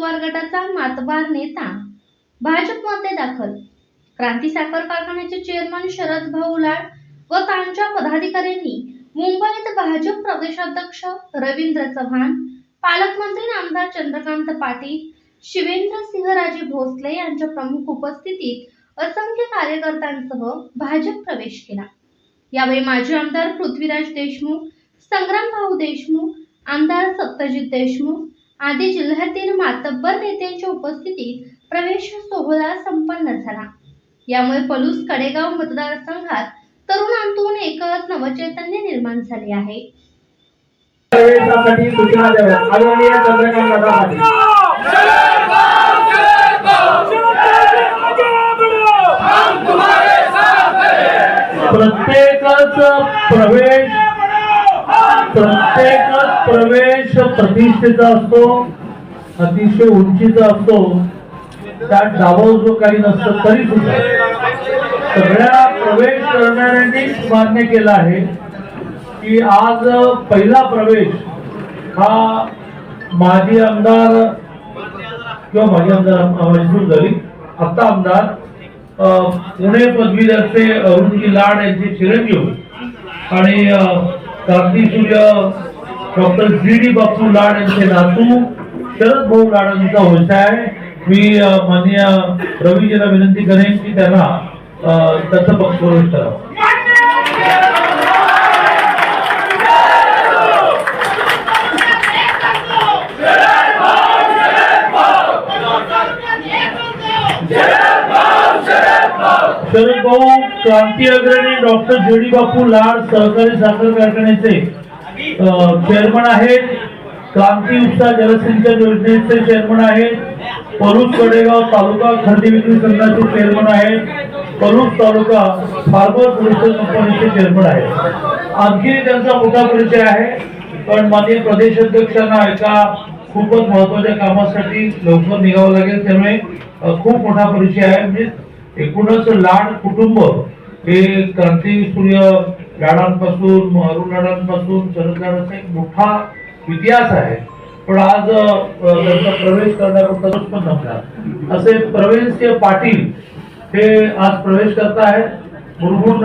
पवार गटाचा मातबार नेता. भाजपमध्ये दाखल. क्रांती साखर कारखान्याचे चेअरमन शरद भाऊ लाड व त्यांच्या पदाधिकाऱ्यांनी मुंबईत भाजप प्रदेशाध्यक्ष रवींद्र चव्हाण पालकमंत्री आमदार चंद्रकांत पाटील शिवेंद्र सिंहराजे भोसले यांच्या प्रमुख उपस्थितीत असंख्य कार्यकर्त्यांसह भाजप प्रवेश केला. यावेळी माजी आमदार पृथ्वीराज देशमुख संग्राम भाऊ देशमुख आमदार सत्यजित देशमुख आदी जिल्ह्यातील मातब्बर नेत्यांच्या उपस्थितीत प्रवेश सोहळा संपन्न झाला. यामुळे पलूस कडेगाव मतदारसंघात तरुणांतून एकच नवचैतन्य निर्माण झाले आहे. प्रत्येकाचा प्रवेश प्रत्येक प्रवेश प्रतिष्ठेचा असतो अतिशय उंचीचा असतो. त्यात डावं जो काही नसतं तरी सुद्धा. सगळ्या प्रवेश करणाऱ्यांनी मान्य केलं आहे की आज पहिला प्रवेश हा माजी आमदार किंवा माजी आमदार मंजूर झाली आता आमदार पुणे पदवीधरचे अरुणजी लाड यांचे चिरंजीव. आणि क्रांती सूर्य डॉक्टर जी डी बापू लाड यांचे नातू शरद भाऊ लाडांचा व्यवसाय आहे मी माननीय रवीजीला विनंती करेन की त्यांना त्याचं पक्ष प्रवेश Yeah! शरद भाऊ क्रांती अग्रणी डॉक्टर जेडी बापू लाड सहकारी साखर कारखान्याचे चेअरमन आहेत. क्रांती उपसा जलसिंचन योजनेचे चेअरमन आहेत. पलूस कडेगाव तालुका खरेदी विक्री संघाचे चेअरमन आहेत. पलूस तालुका फार्मर प्रोड्युसर कंपनीचे चेअरमन आहेत. आणखी त्यांचा मोठा परिचय आहे. पण माननीय प्रदेश अध्यक्षांना एका खूपच महत्त्वाच्या कामासाठी लवकर निघावं लागेल. त्यामुळे खूप मोठा परिचय आहे. म्हणजे एकूणच लाड कुटुंब हे क्रांती सूर्य लाडांपासून अरुण लाडांपासून शरद लाडांचा एक मोठा इतिहास आहे. पण आज त्यांचा प्रवेश करण्याकरता पण समजा असे प्रवेश पाटील हे आज प्रवेश करत आहेत मुरगुड